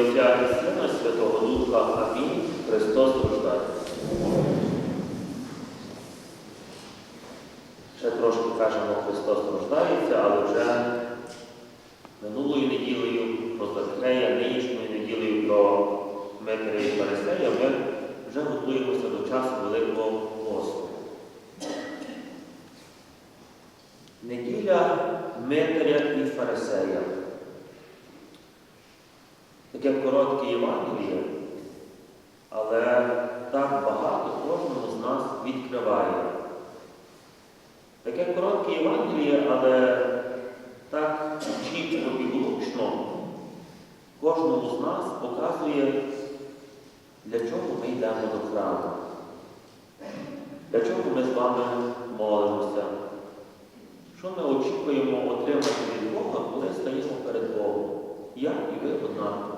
Отця і Святого Духа. Амінь. Христос рождається. Ще трошки кажемо Христос рождається, але вже минулою неділею про Закрея, нинішньою неділею про Дмитрія і Фарисея ми вже готуємося до часу Великого посту. Неділя Дмитря і Фарисея. Коротке Євангеліє, але так багато кожному з нас відкриває. Таке коротке Євангеліє, але так чітко і влучно кожному з нас показує, для чого ми йдемо до храму, для чого ми з вами молимося, що ми очікуємо отримати від Бога, коли стаємо перед Богом. Я і ви однаково.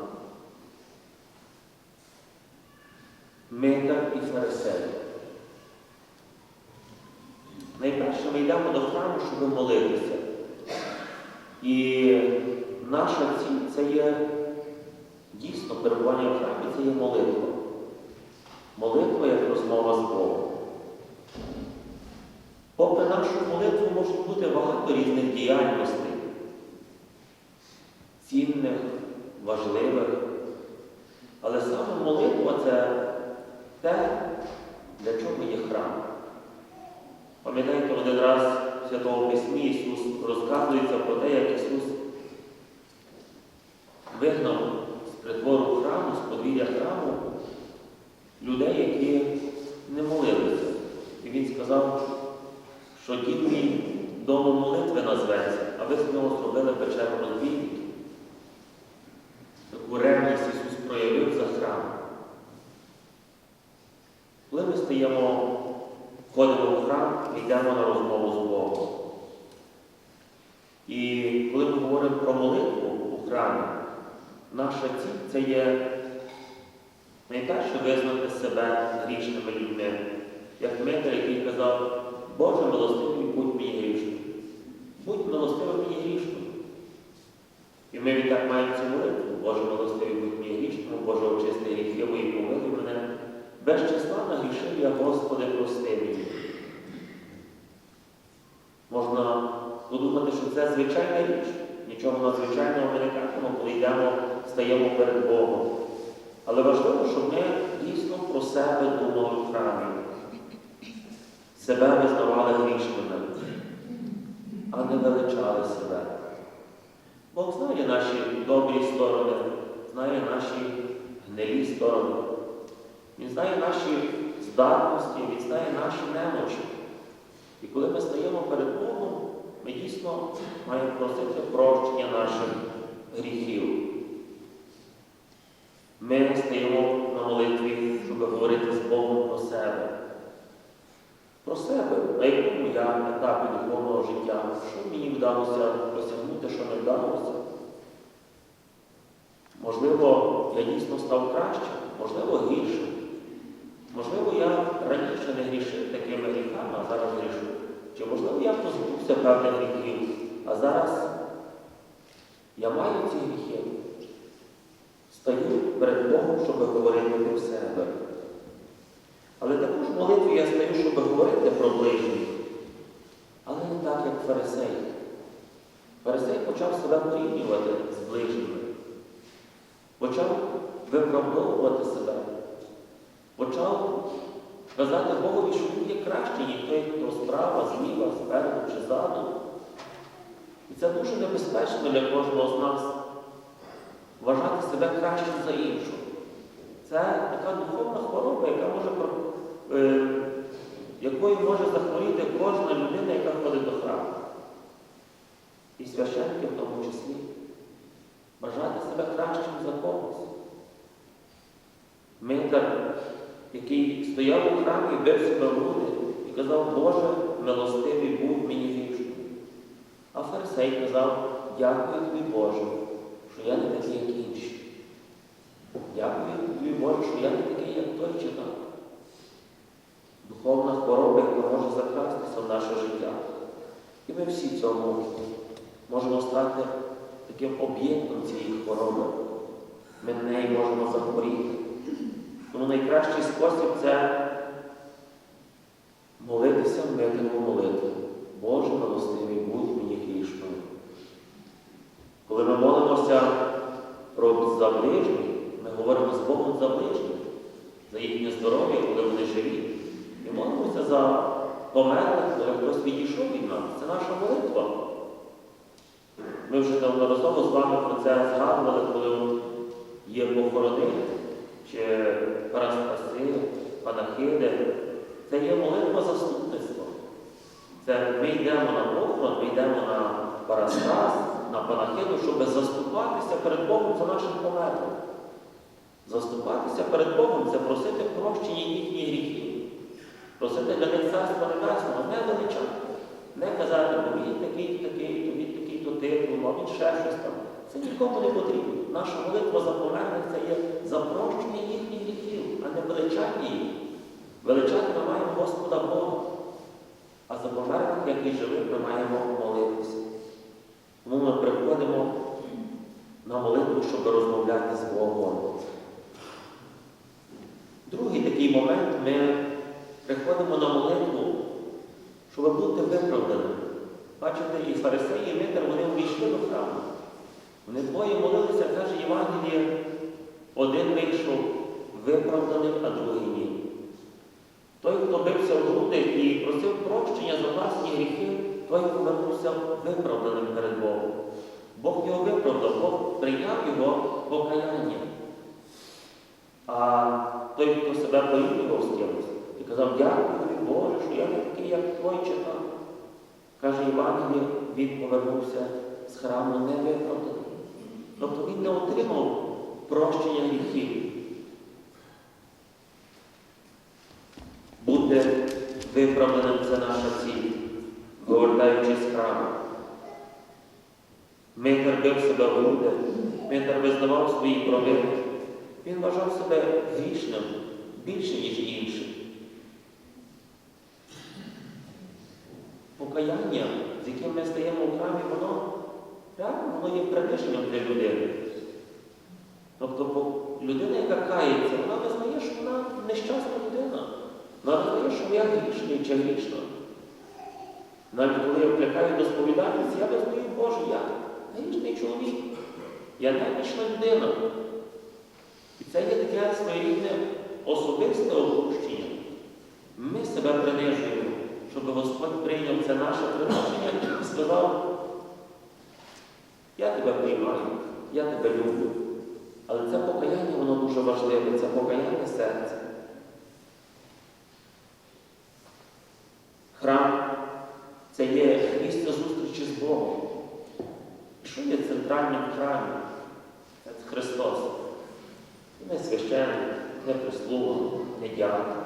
Митар і фарисей. Найперше ми йдемо до храму, щоб молитися. І наша ціль це є дійсно перебування в храмі, це є молитва. Молитва як розмова з Богом. Попри нашу молитву можуть бути багато різних діяльностей, цінних, важливих. Але саме молитва це те, для чого є храм. Пам'ятаєте, один раз в Святому Письмі Ісус розказується про те, як Ісус вигнав з притвору храму, з подвір'я храму людей, які не молилися. І Він сказав, що дім мій домом молитви назветься, а ви з нього зробили печеру розбійників. Таку ревність Ісус проявив за храм. Коли ми стаємо, ходимо в храм, ми йдемо на розмову з Богом. І коли ми говоримо про молитву у храмі, наша ціль це є найперше визнати себе грішними людьми. Як Дмитро, який казав, Боже милостивий, будь мені грішним. Будь милостивим мені грішним. І ми відтак маємо цю молитву. Боже милостивий, будь мені грішним, Боже очисти гріхи мої, помилуй. Без числа нагрішив я, Господи, прости. Можна подумати, що це звичайна річ. Нічого надзвичайного ми не кажемо, коли йдемо, стаємо перед Богом. Але важливо, щоб ми дійсно про себе думали в храмі. Себе визнавали грішними, а не величали себе. Бог знає наші добрі сторони, знає наші гнилі сторони. Він знає наші здатності, Він знає наші немочі. І коли ми стаємо перед Богом, ми дійсно маємо просити прощення наших гріхів. Ми стаємо на молитві, щоб говорити з Богом про себе. Про себе, на якому я етапі духовного життя, що мені вдалося досягнути, що не вдалося. Можливо, я дійсно став кращим, можливо, гіршим. Можливо, я раніше не грішив такими гріхами, а зараз грішу. Чи можливо я позбувся певних гріхів, а зараз я маю ці гріхи. Стаю перед Богом, щоб говорити про себе. Але також молитві я стаю, щоб говорити про ближніх. Але не так, як фарисей. Фарисей почав себе порівнювати з ближніми. Почав виправдовувати себе. Почав казати Богові, що він є кращий, ніж той, хто справа, зліва, спереду чи ззаду. І це дуже небезпечно для кожного з нас вважати себе кращим за іншого. Це така духовна хвороба, яка може, е, якою може захворіти кожна людина, яка ходить до храму. І священники в тому числі. Бажати себе кращим за когось. Митар, який стояв у храмі, бив себе в і казав, Боже, милостивий будь мені грішним. А фарисей казав, дякую тобі, Боже, що я не такий, як інші. Дякую тобі, Боже, що я не такий, як той чи так. Духовна хвороба, яка може закрастися в наше життя. І ми всі цьому можемо стати таким об'єктом цієї хвороби. Ми не неї можемо захворіти. Найкращий спосіб це молитися митиву молитву. Боже милостивий, будь мені грішною. Коли ми молимося про за ближніх, ми говоримо з Богом за ближніх, за їхнє здоров'я, коли вони живі. І молимося за померлих, коли хтось відійшов від нас. Це наша молитва. Ми вже неодноразово з вами про це згадували, коли є похорони чи парастаси, панахиди. Це є молитва заступництва. Це ми йдемо на похорон, ми йдемо на парастас, на панахиду, щоб заступатися перед Богом за нашим померлим. Заступатися перед Богом це просити прощення їхніх гріхів. Просити для них царства небесного, не величати. Не казати, бо він такий, такий, то він такий, то титул, а він ще щось там. Це нікому не потрібно. Наша молитва за померлих це є запрощення їхніх гріхів, а не величання їх. Величати ми маємо Господа Бога. А за померлих, як і живих, ми маємо молитися. Тому ми приходимо на молитву, щоб розмовляти з Богом. Другий такий момент ми приходимо на молитву, щоб бути виправданим. Бачите, і фарисеї, і Митер, вони увійшли до храму. Вони двоє молилися, каже Євангеліє, один вийшов виправданим, а другий ні. Той, хто бився в груди і просив прощення за власні гріхи, той повернувся виправданим перед Богом. Бог його виправдав, Бог прийняв його покаяння. А той, хто себе порівнював з кимось, і казав, дякую тобі, Боже, що я не такий, як той чи там. Каже Євангеліє, він повернувся з храму невиправданий. Тобто він не отримав прощення гріхів. Бути виправданим це наша ціль, повертаючись з храму. Митер бив себе груди, Митер визнавав свої провини. Він вважав себе грішним більше, ніж інші. Покаяння, з яким ми стаємо у храмі, воно реально воно є приниженням для людини. Тобто людина, яка кається, вона визнає, що вона нещасна людина. Вона визнає, що я грішний чи грішна. Навіть коли я вкликаю до сповідальниці, я визнаю, Боже, я грішний чоловік. Я немічна людина. І це є таке своєрідне особисте опущення. Ми себе принижуємо, щоб Господь прийняв це наше приношення і сказав, тебе я тебе люблю. Але це покаяння, воно дуже важливе, це покаяння серця. Храм це є місце зустрічі з Богом. Що є центральним в храмі? Це Христос. Не священник, не прислуга, не дяк,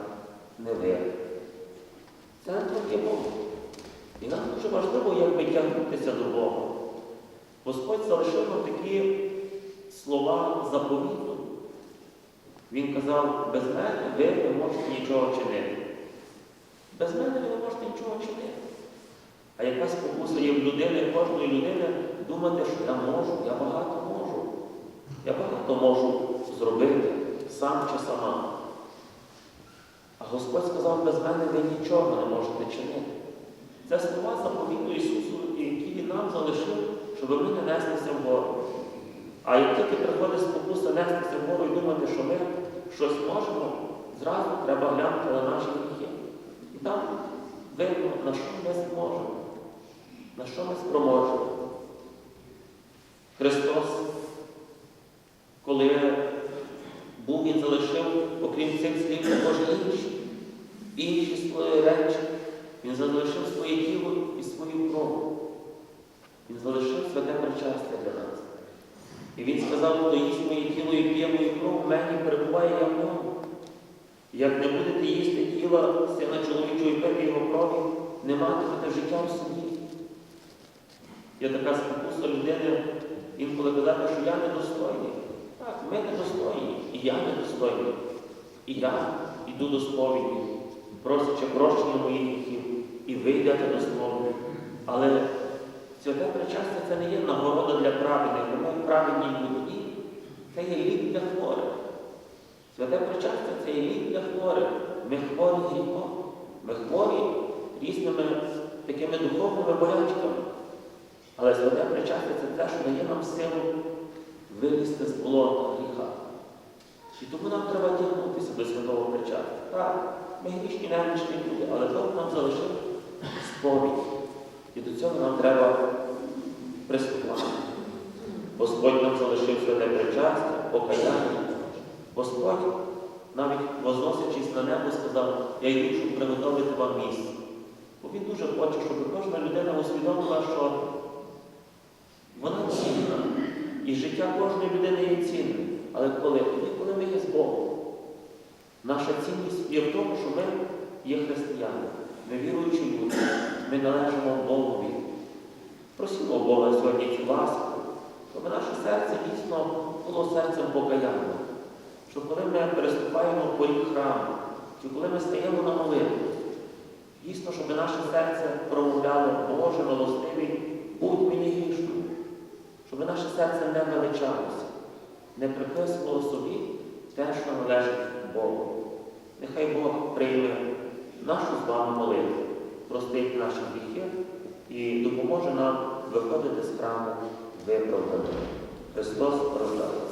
не ви. Центром є Бог. І нам дуже важливо, як ми тягнутися до Бога. Господь залишив нам такі слова заповіту. Він казав, без мене ви не можете нічого чинити. Без мене ви не можете нічого чинити. А яка спокуса є в людини, кожної людини думати, що я можу, я багато можу. Я багато можу зробити сам чи сама. А Господь сказав, без мене ви нічого не можете чинити. Це слова заповіту Ісусу, які Він нам залишив, щоб ми не неслися вгору. А як тільки приходить спокуса нестися вгору і думати, що ми щось можемо, зразу треба глянути на наші гріхи. І там видно, на що ми зможемо, на що ми спроможемо. Христос, коли був, Він залишив, окрім цих слів, також інші, інші свої речі. Він залишив своє тіло і свою кров. Він залишив святе причастя для нас. І він сказав, хто їсть моє тіло і п'є мою кров, в мені перебуває я в ньому. Як не будете їсти тіла сина чоловічого і пити його крові, не матимете життя в собі. Є така спокуса людини інколи казати, що я недостойний. Так, ми недостойні, і я недостойний. І я йду до сповіді, просячи прощення моїх гріхів, і ви йдете до сповіді. Але святе причастя це не є нагорода для праведних, бо ми праведні люди. Це є лік для хворих. Святе причастя це є лік для хворих. Ми хворі гріхом. Ми хворі різними такими духовними болячками. Але святе причастя це те, що дає нам силу вилізти з болота гріха. І тому нам треба тягнутися до святого причастя. Так, ми грішні немічні люди, але Бог нам залишив сповідь. І до цього нам треба приступати. Господь нам залишив святе причастя, покаяння. Господь, навіть возносячись на небо, сказав, я йду, щоб приготовити вам місце. Бо він дуже хоче, щоб кожна людина усвідомила, що вона цінна. І життя кожної людини є цінним. Але коли? Коли ми є з Богом. Наша цінність є в тому, що ми є християни, ми віруючі люди, ми належимо Богові. Просимо Бога сьогодні цю ласку, щоб наше серце дійсно було серцем покаяння. Щоб коли ми переступаємо поріг храму, чи коли ми стаємо на молитву, дійсно, щоб наше серце промовляло, Боже, милостивий, будь мені грішним, щоб наше серце не величалося, не приписувало собі те, що належить Богу. Нехай Бог прийме нашу з вами молитву, простить наші гріхи і допоможе нам виходити з храму виправданим. Христос рождається.